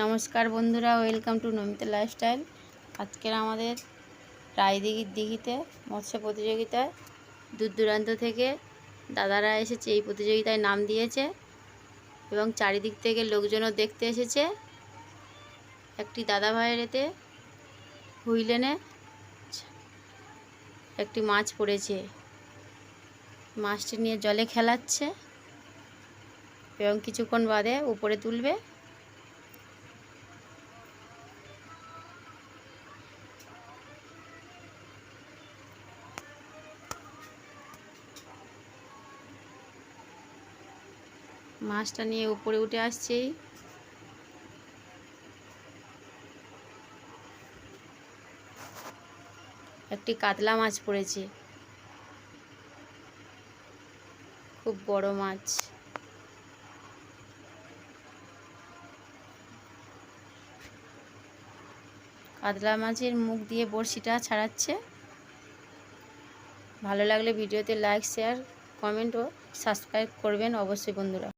নমস্কার বন্ধুরা, welcome to Namita lifestyle. আজকের আমাদের রায়দিঘির দিঘিতে মৎস্য প্রতিযোগিতায় দূর দূরান্ত থেকে দাদারা এসেছে, এই প্রতিযোগিতায় নাম দিয়েছে এবং চারিদিক থেকে লোকজনও দেখতে এসেছে। একটি দাদা ভাইয়ের এতে হুইলেনে একটি মাছ পড়েছে। মাছটি নিয়ে জলে খেলাচ্ছে এবং কিছুক্ষণ বাদে উপরে তুলবে। মাছটা নিয়ে উপরে উঠে আসছে। একটি কাতলা মাছ পড়েছে। খুব বড় মাছ। কাতলা মাছের মুখ দিয়ে বড়শিটা ছাড়াচ্ছে। ভালো লাগলে ভিডিওতে লাইক শেয়ার কমেন্ট ও সাবস্ক্রাইব করবেন অবশ্যই বন্ধুরা।